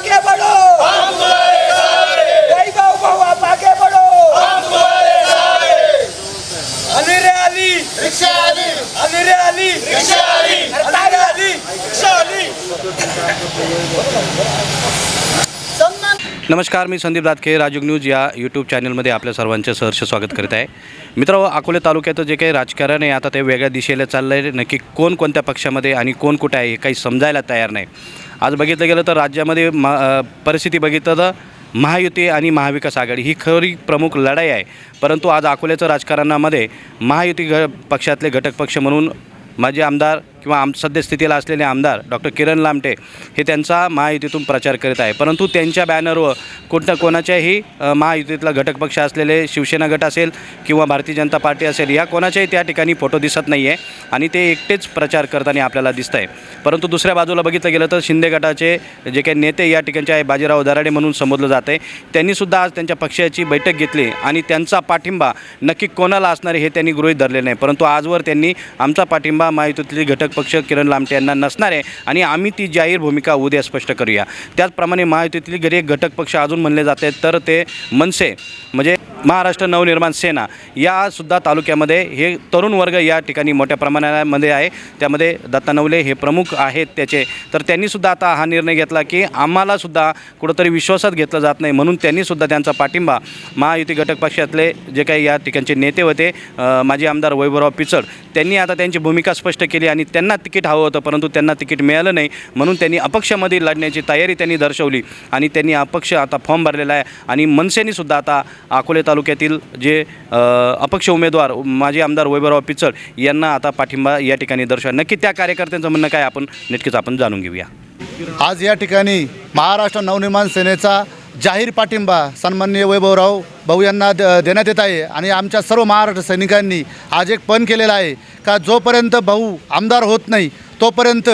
आगे बढ़ो आप आगे बढ़ो अली रे अली. अली रे अली. अली अली. नमस्कार मी संदीप दातके राजूग न्यूज या यूट्यूब चॅनलमध्ये आपल्या सर्वांचे सहर्ष स्वागत करीत आहे. मित्र अकोले तालुक्याचं जे काही राजकारण आहे आता ते वेगळ्या दिशेला चाललं आहे नक्की कोण कोणत्या पक्षामध्ये आणि कोण कुठे आहे हे काही समजायला तयार नाही. आज बघितलं गेलं तर राज्यामध्ये म परिस्थिती बघितलं तर महायुती आणि महाविकास आघाडी ही खरी प्रमुख लढाई आहे. परंतु आज अकोल्याचं राजकारणामध्ये महायुती घ पक्षातले घटक पक्ष म्हणून माजी आमदार किंवा आम सद्यस्थितीला असलेले आमदार डॉक्टर किरण लामटे हे त्यांचा महायुतीतून प्रचार करीत आहे. परंतु त्यांच्या बॅनरवर कोणत्या कोणाच्याही महायुतीतला घटक पक्ष असलेले शिवसेना गट असेल किंवा भारतीय जनता पार्टी असेल या कोणाच्याही त्या ठिकाणी फोटो दिसत नाही आहे आणि ते एकटेच प्रचार करताना आपल्याला दिसत आहे परंतु दुसऱ्या बाजूला बघितलं गेलं तर शिंदे गटाचे जे काही नेते या ठिकाणचे आहे बाजीराव दराडे म्हणून संबोधलं जात आहे त्यांनीसुद्धा आज त्यांच्या पक्षाची बैठक घेतली आणि त्यांचा पाठिंबा नक्की कोणाला असणार हे त्यांनी गृहीत धरले नाही. परंतु आजवर त्यांनी आमचा पाठिंबा महायुतीतले घटक पक्ष किरण लामटे यांना नसणार आहे. आणि आम्ही ती जाहीर भूमिका उद्या स्पष्ट करूया. त्याचप्रमाणे महायुतीतले गरीब एक घटक पक्ष अजून म्हणले जाते तर ते मनसे म्हणजे महाराष्ट्र नवनिर्माण सेना यासुद्धा तालुक्यामध्ये हे तरुण वर्ग या ठिकाणी मोठ्या प्रमाणामध्ये आहे. त्यामध्ये दत्ता नवले हे प्रमुख आहेत त्याचे. तर त्यांनीसुद्धा आता हा निर्णय घेतला की आम्हालासुद्धा कुठंतरी विश्वासात घेतलं जात नाही. म्हणून त्यांनीसुद्धा त्यांचा पाठिंबा महायुती घटक पक्षातले जे काही या ठिकाणचे नेते होते माजी आमदार वैभवराव पिचड त्यांनी आता त्यांची भूमिका स्पष्ट केली आणि त्या त्यांना तिकीट हवं होतं परंतु त्यांना तिकीट मिळालं नाही. म्हणून त्यांनी अपक्षामध्ये लढण्याची तयारी त्यांनी दर्शवली आणि त्यांनी अपक्ष आता फॉर्म भरलेला आहे. आणि मनसेनीसुद्धा आता अकोले तालुक्यातील जे अपक्ष उमेदवार माजी आमदार वैभवराव पिचड यांना आता पाठिंबा या ठिकाणी दर्शवा. नक्की त्या कार्यकर्त्यांचं म्हणणं काय आपण नक्कीच आपण जाणून घेऊया. आज या ठिकाणी महाराष्ट्र नवनिर्माण सेनेचा जाहीर पाठिंबा सन्माननीय वैभवराव भाऊ यांना द देण्यात येत आहे. आणि आमच्या सर्व महाराष्ट्र सैनिकांनी आज एक पण केलेला आहे. का जोपर्यंत भाऊ आमदार होत नाही तोपर्यंत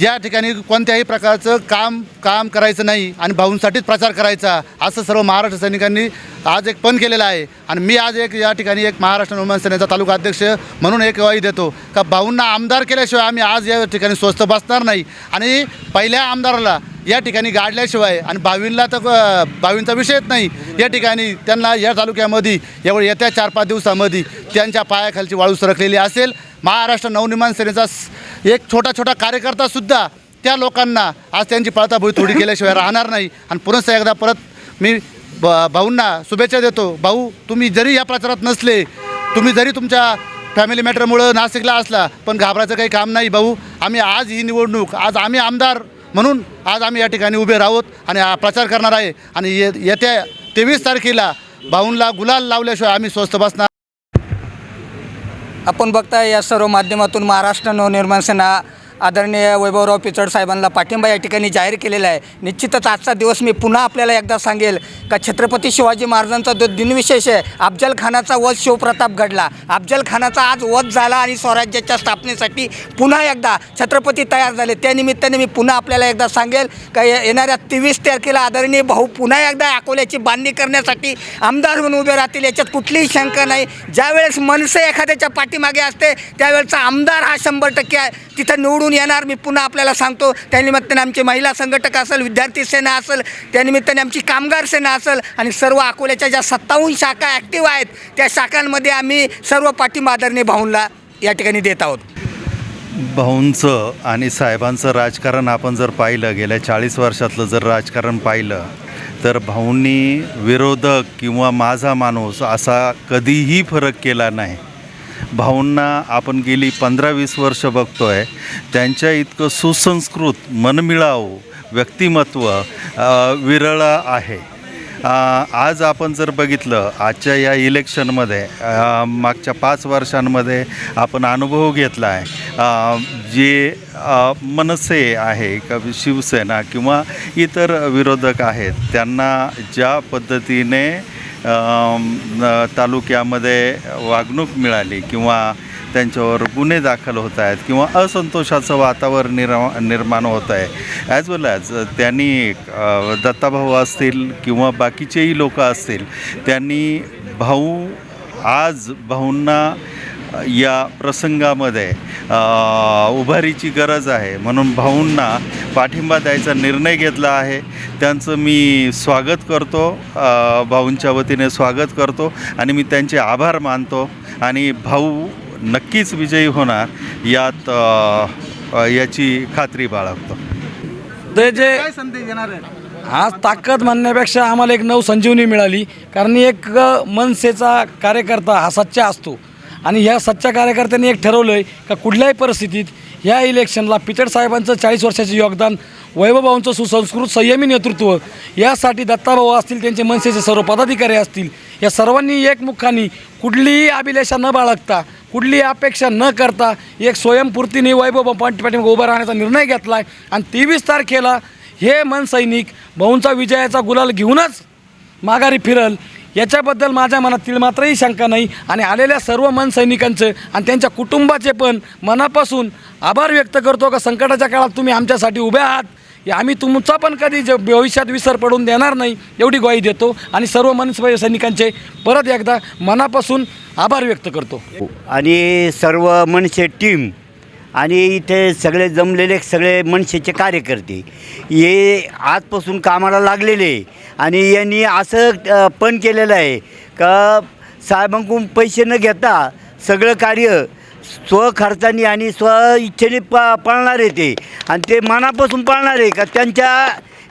या ठिकाणी कोणत्याही प्रकारचं काम काम करायचं नाही आणि भाऊंसाठीच प्रचार करायचा असं सर्व महाराष्ट्र सैनिकांनी आज एक पण केलेला आहे. आणि मी आज एक या ठिकाणी एक महाराष्ट्र नवमान सेनेचा तालुका अध्यक्ष म्हणून एक ग्वाही देतो. का भाऊंना आमदार केल्याशिवाय आम्ही आज या ठिकाणी स्वस्त बसणार नाही. आणि पहिल्या आमदाराला या ठिकाणी गाडल्याशिवाय आणि भावींना तर भावींचा विषयच नाही. या ठिकाणी त्यांना या तालुक्यामध्ये एवढं येत्या चार पाच दिवसामध्ये त्यांच्या पायाखालची वाळू सरकलेली असेल. महाराष्ट्र नवनिर्माण सेनेचा एक छोटा छोटा कार्यकर्तासुद्धा त्या लोकांना आज त्यांची पळताभुई थोडी केल्याशिवाय राहणार नाही. आणि पुन्हा एकदा परत मी ब भाऊंना शुभेच्छा देतो. भाऊ तुम्ही जरी या प्रचारात नसले तुम्ही जरी तुमच्या फॅमिली मॅटरमुळं नाशिकला असला पण घाबरायचं काही काम नाही भाऊ. आम्ही आज ही निवडणूक आज आम्ही आमदार म्हणून आज आम्ही या ठिकाणी उभे राहोत आणि प्रचार करणार आहे. आणि ये येत्या तेवीस तारखेला भाऊंला गुलाल लावल्याशिवाय आम्ही स्वस्त बसणार. आपण बघताय या सर्व माध्यमातून महाराष्ट्र नवनिर्माण सेना आदरणीय वैभवराव पिचड साहेबांना पाठिंबा या ठिकाणी जाहीर केलेला आहे. निश्चितच आजचा दिवस मी पुन्हा आपल्याला एकदा सांगेल का छत्रपती शिवाजी महाराजांचा जो दिनविशेष आहे अफजल खानाचा वध शिवप्रताप घडला. अफजल खानाचा आज वध झाला आणि स्वराज्याच्या स्थापनेसाठी पुन्हा एकदा छत्रपती तयार झाले. त्या निमित्ताने मी पुन्हा आपल्याला एकदा सांगेल का ये- येणाऱ्या तेवीस तारखेला आदरणीय भाऊ पुन्हा एकदा अकोल्याची बांधणी करण्यासाठी आमदार म्हणून उभे राहतील. याच्यात कुठलीही शंका नाही. ज्यावेळेस मनसे एखाद्याच्या पाठीमागे असते त्यावेळेचा आमदार हा शंभर टक्के आहे. तिथं निवडून येणार. मी पुन्हा आपल्याला सांगतो त्यानिमित्ताने आमचे महिला संघटक असेल विद्यार्थी सेना असेल त्यानिमित्ताने आमची कामगार सेना असेल आणि सर्व अकोल्याच्या ज्या सत्तावन्न शाखा ॲक्टिव्ह आहेत त्या शाखांमध्ये आम्ही सर्व पाठिंबा आदरणीय भाऊंला या ठिकाणी देत आहोत. भाऊंचं आणि साहेबांचं राजकारण आपण जर पाहिलं गेल्या चाळीस वर्षातलं जर राजकारण पाहिलं तर भाऊंनी विरोधक किंवा माझा माणूस असा कधीही फरक केला नाही. भाऊंना आपण गेली पंधरा वीस वर्ष बघतो आहे त्यांच्या इतकं सुसंस्कृत मनमिळाव व्यक्तिमत्व विरळ आहे. आज आपण जर बघितलं आजच्या या इलेक्शनमध्ये मागच्या पाच वर्षांमध्ये आपण अनुभव घेतला आहे. जे मनसे आहे का शिवसेना किंवा इतर विरोधक आहेत त्यांना ज्या पद्धतीने तालुक्यामध्ये वागणूक मिळाली किंवा त्यांच्यावर गुन्हे दाखल होत आहेत किंवा असंतोषाचं वातावरण निर्मा निर्माण होत आहे. ॲज वेल ॲज त्यांनी दत्ताभाऊ असतील किंवा बाकीचेही लोक असतील त्यांनी भाऊ आज भाऊंना या प्रसंगामध्ये उभारीची गरज आहे. म्हणून भाऊंना पाठिंबा द्यायचा निर्णय घेतला आहे. त्यांचं मी स्वागत करतो भाऊंच्या वतीने स्वागत करतो आणि मी त्यांचे आभार मानतो. आणि भाऊ नक्कीच विजयी होणार यात याची खात्री बाळगतो. ते जे आज ताकद म्हणण्यापेक्षा आम्हाला एक नव संजीवनी मिळाली कारण एक मनसेचा कार्यकर्ता हा सच्चा असतो. आणि ह्या सच्च्या कार्यकर्त्यांनी एक ठरवलं आहे का कुठल्याही परिस्थितीत ह्या इलेक्शनला पिचड साहेबांचं चाळीस वर्षाचे योगदान वैभवभावांचं सुसंस्कृत संयमी नेतृत्व यासाठी दत्ताभाऊ असतील त्यांचे मनसेचे सर्व पदाधिकारी असतील या सर्वांनी एकमुखाने कुठलीही अभिलेषा न बाळगता कुठलीही अपेक्षा न करता एक स्वयंपूर्तीने वैभव पाठी पाठीमागे उभा राहण्याचा निर्णय घेतला आहे आणि तेवीस तारखेला हे मनसैनिक भाऊंचा विजयाचा गुलाल घेऊनच माघारी फिरल. याच्याबद्दल माझ्या मनातील मात्रही शंका नाही. आणि आलेल्या सर्व मनसैनिकांचं आणि त्यांच्या कुटुंबाचे पण मनापासून आभार व्यक्त करतो का संकटाच्या काळात तुम्ही आमच्यासाठी उभे आहात? आम्ही तुमचा पण कधी ज भविष्यात विसर पडून देणार नाही एवढी ग्वाही देतो. आणि सर्व मन सैनिकांचे परत एकदा मनापासून आभार व्यक्त करतो. आणि सर्व मनसे टीम आणि इथे सगळे जमलेले सगळे मनसेचे कार्यकर्ते हे आजपासून कामाला लागलेले आणि यांनी असं पण केलेलं आहे का साहेबांकडून पैसे न घेता सगळं कार्य स्वखर्चाने आणि स्व इच्छेने प पाळणारे ते. आणि ते मनापासून पाळणारे का त्यांच्या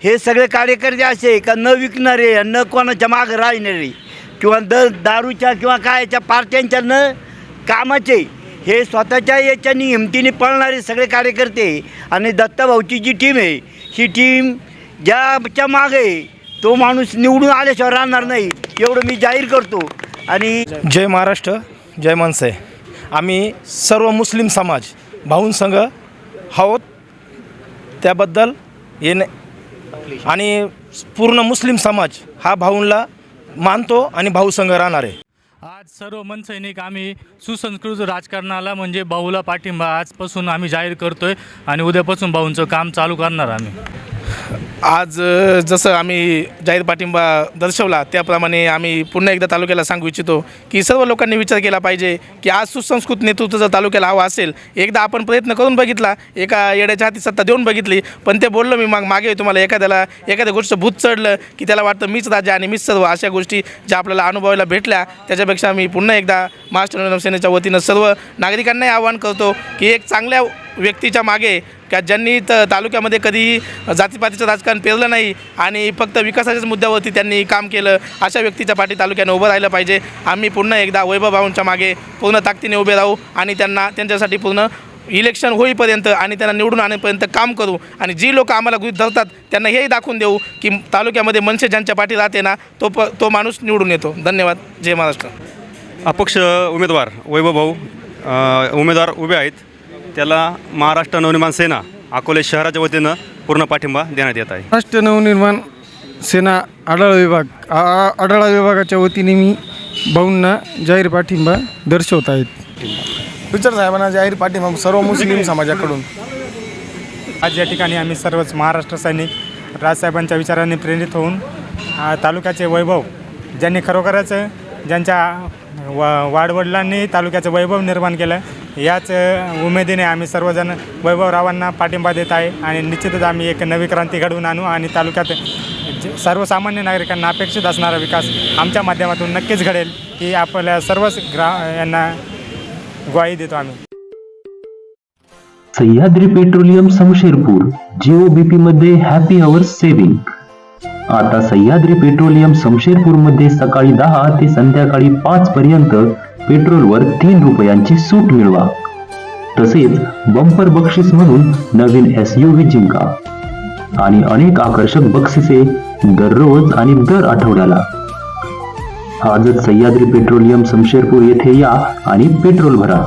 हे सगळे कार्यकर्ते असे का न विकणारे न कोणाच्या मागं राहणारे? किंवा द दारूच्या किंवा कायच्या पार्ट्यांच्या न कामाचे हे स्वतःच्या याच्यानी हिमतीने पळणारे सगळे कार्यकर्ते आणि दत्ताभाऊची जी टीम आहे ही टीम ज्याच्या मागे तो माणूस निवडून आल्याशिवाय राहणार नाही. एवढं मी जाहीर करतो. आणि जय महाराष्ट्र जय मनसे. आम्ही सर्व मुस्लिम समाज भाऊंसंघ आहोत. त्याबद्दल येणे आणि पूर्ण मुस्लिम समाज हा भाऊंला मानतो आणि भाऊसंघ राहणार. आहे आज सर्व मनसैनिक आम्ही सुसंस्कृत राजकारणाला म्हणजे भाऊला पाठिंबा आजपासून आम्ही जाहीर करतोय आणि उद्यापासून भाऊंचं काम चालू करणार आम्ही. आज जसं आम्ही जाहीर पाठिंबा दर्शवला त्याप्रमाणे आम्ही पुन्हा एकदा तालुक्याला सांगू इच्छितो की सर्व लोकांनी विचार केला पाहिजे की आज सुसंस्कृत नेतृत्व जर तालुक्याला हवा असेल. एकदा आपण प्रयत्न करून बघितला एका येड्याच्या हाती सत्ता देऊन बघितली पण ते बोललो मी मग मागे तुम्हाला एखाद्याला एखाद्या गोष्ट भूत चढलं की त्याला वाटतं मीच राजा आणि मीच सर्व अशा गोष्टी ज्या आपल्याला अनुभवायला भेटल्या त्याच्यापेक्षा मी पुन्हा एकदा महाराष्ट्र नवसेनेच्या वतीनं सर्व नागरिकांनाही आवाहन करतो की एक चांगल्या व्यक्तीच्या मागे का ज्यांनी त तालुक्यामध्ये कधीही जातीपातीचं राजकारण पेरलं नाही आणि फक्त विकासाच्याच मुद्द्यावरती त्यांनी काम केलं अशा व्यक्तीच्या पाठी तालुक्याने उभं राहिलं पाहिजे. आम्ही पुन्हा एकदा वैभव भाऊंच्या मागे पूर्ण ताकदीने उभे राहू आणि त्यांना त्यांच्यासाठी पूर्ण इलेक्शन होईपर्यंत आणि त्यांना निवडून आणेपर्यंत काम करू. आणि जी लोक आम्हाला गृहित धरतात त्यांना हेही दाखवून देऊ की तालुक्यामध्ये मनसे ज्यांच्या पाठी राहते ना तो प तो माणूस निवडून येतो. धन्यवाद. जय महाराष्ट्र. अपक्ष उमेदवार वैभव भाऊ उमेदवार उभे आहेत. त्याला महाराष्ट्र नवनिर्माण सेना अकोले शहराच्या वतीनं पूर्ण पाठिंबा देण्यात येत आहे. महाराष्ट्र नवनिर्माण सेना आढाळा विभाग आ- आढाळा विभागाच्या वतीने मी भाऊंना जाहीर पाठिंबा दर्शवत आहेत. पिक्चर साहेबांना जाहीर पाठिंबा सर्व मुस्लिम समाजाकडून. आज या ठिकाणी आम्ही सर्वच महाराष्ट्र सैनिक राजसाहेबांच्या विचारांनी प्रेरित होऊन आ, तालुक्याचे वैभव ज्यांनी खरोखरच ज्यांच्या वा वाडवडिलांनी तालुक्याचं वैभव निर्माण केलं. याच उमेदीने आम्ही सर्वजण वैभवरावांना पाठिंबा देत आहे आणि निश्चितच आम्ही एक नवी क्रांती घडवून आणू आणि तालुक्यात सर्वसामान्य नागरिकांना अपेक्षित असणारा विकास आमच्या माध्यमातून नक्कीच घडेल ही आपल्या सर्वच ग्रा यांना ग्वाही देतो आम्ही. सह्याद्री पेट्रोलियम समशेरपूर जिओ बीपी मध्ये हॅपी अवर्स सेव्हिंग आता सह्याद्री पेट्रोलियम शमशेरपूरमध्ये सकाळी दहा ते संध्याकाळी पाच पर्यंत पेट्रोलवर तीन रुपयांची सूट मिळवा. तसेच बंपर बक्षीस म्हणून नवीन एस यू व्ही जिंका. आणि अनेक आकर्षक बक्षिसे दररोज आणि दर आठवड्याला. आजच सह्याद्री पेट्रोलियम शमशेरपूर येथे या आणि पेट्रोल भरा.